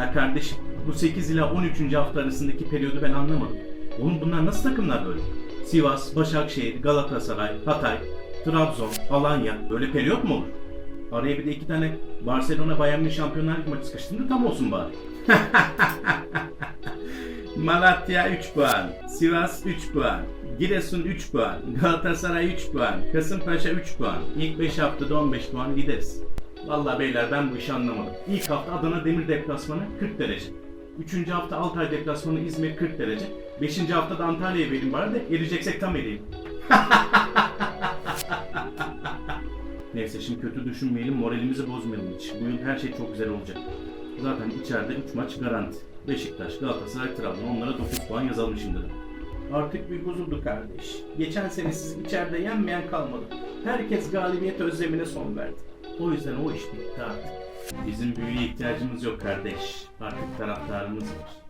Ya kardeşim bu 8 ila 13. hafta arasındaki periyodu ben anlamadım. Oğlum bunlar nasıl takımlar böyle? Sivas, Başakşehir, Galatasaray, Hatay, Trabzon, Alanya böyle periyot mu olur? Araya bir de iki tane Barcelona Bayern Münih Şampiyonlar Ligi maçı sıkıştırdı tam olsun bari. Malatya 3 puan, Sivas 3 puan, Giresun 3 puan, Galatasaray 3 puan, Kasımpaşa 3 puan. İlk 5 haftada 15 puan gideriz. Vallahi beyler ben bu işi anlamadım. İlk hafta Adana Demir deplasmanı 40 derece. Üçüncü hafta Altay deplasmanı İzmir 40 derece. Beşinci haftada Antalya'ya vereyim bari de eriyeceksek tam eriyim. Neyse şimdi kötü düşünmeyelim, moralimizi bozmayalım hiç. Bu her şey çok güzel olacak. Zaten içeride 3 maç garanti. Beşiktaş, Galatasaray, Trabzon onlara 9 puan yazalım şimdiden. Artık bir bozuldu kardeş. Geçen sene sizi içeride yenmeyen kalmadı. Herkes galibiyet özlemine son verdi. O yüzden o iş bitti artık. Bizim büyüye ihtiyacımız yok kardeş. Artık taraftarımız var.